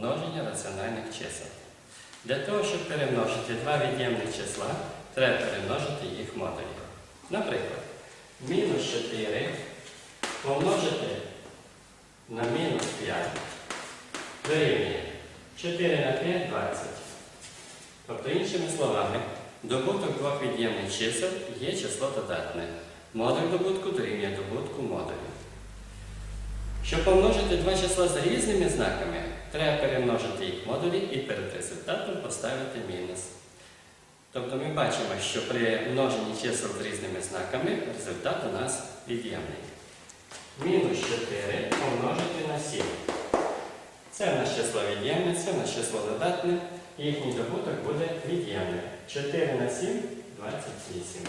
множення раціональних чисел. Для того, щоб перемножити два від'ємних числа, треба перемножити їх модулі. Наприклад, мінус 4 помножити на мінус 5 дорівнює 4 на 5 20. Тобто, іншими словами, добуток двох від'ємних чисел є число додатне. Модуль добутку дорівнює добутку модулю. Щоб помножити два числа з різними знаками, треба перемножити їх модулі і перед результатом поставити мінус. Тобто ми бачимо, що при множенні чисел з різними знаками результат у нас від'ємний. Мінус 4 помножити на 7. Це в нас число від'ємне, це в нас число додатне. Їхній добуток буде від'ємний. 4 на 7 28.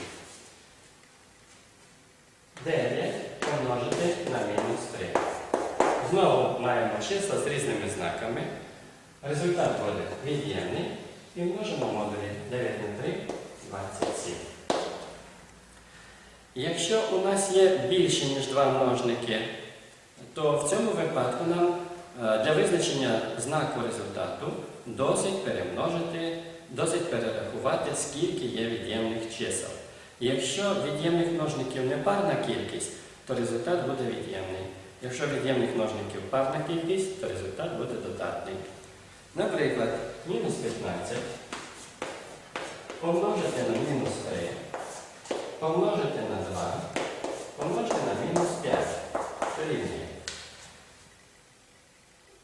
9 помножити на мінус 3. Знову маємо числа з різними знаками. Результат буде від'ємний. І множимо модулі 9 на 3 27. Якщо у нас є більше, ніж два множники, то в цьому випадку нам е, для визначення знаку результату досить перемножити, досить перерахувати, скільки є від'ємних чисел. Якщо від'ємних множників не парна кількість, то результат буде від'ємний. Якщо від'ємних множників парна кількість, то результат буде додатний. Наприклад, мінус 15 помножити на мінус 3, помножити на 2, помножити на мінус 5. Дорівнює.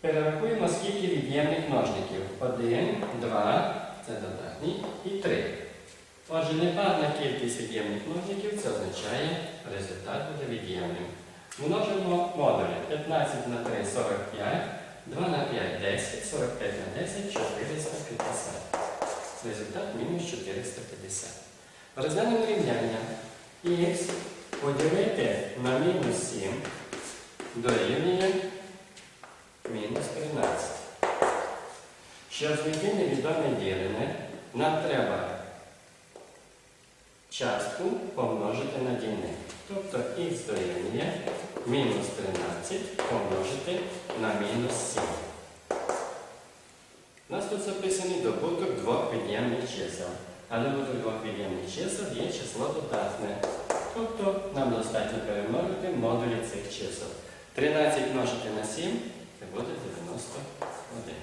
Перерахуємо, скільки від'ємних множників. 1, 2, це додатні, і 3. Отже, непарна кількість від'ємних множників це означає, результат буде від'ємним. Множимо модулі 15 на 3 45, 2 на 5 10, 45 на 10 450. Результат мінус 450. Розглянемо рівняння. Х поділити на мінус 7 дорівнює мінус 13. Щоб знайти невідоме ділене, нам треба частку помножити на дільник. Тобто х дорівнює мінус 13 помножити на мінус 7. У нас тут записаний добуток двох від'ємних чисел. А добуток двох від'ємних чисел є число додатне. Тобто нам достатньо перемножити модулі цих чисел. 13 множити на 7 це буде 91.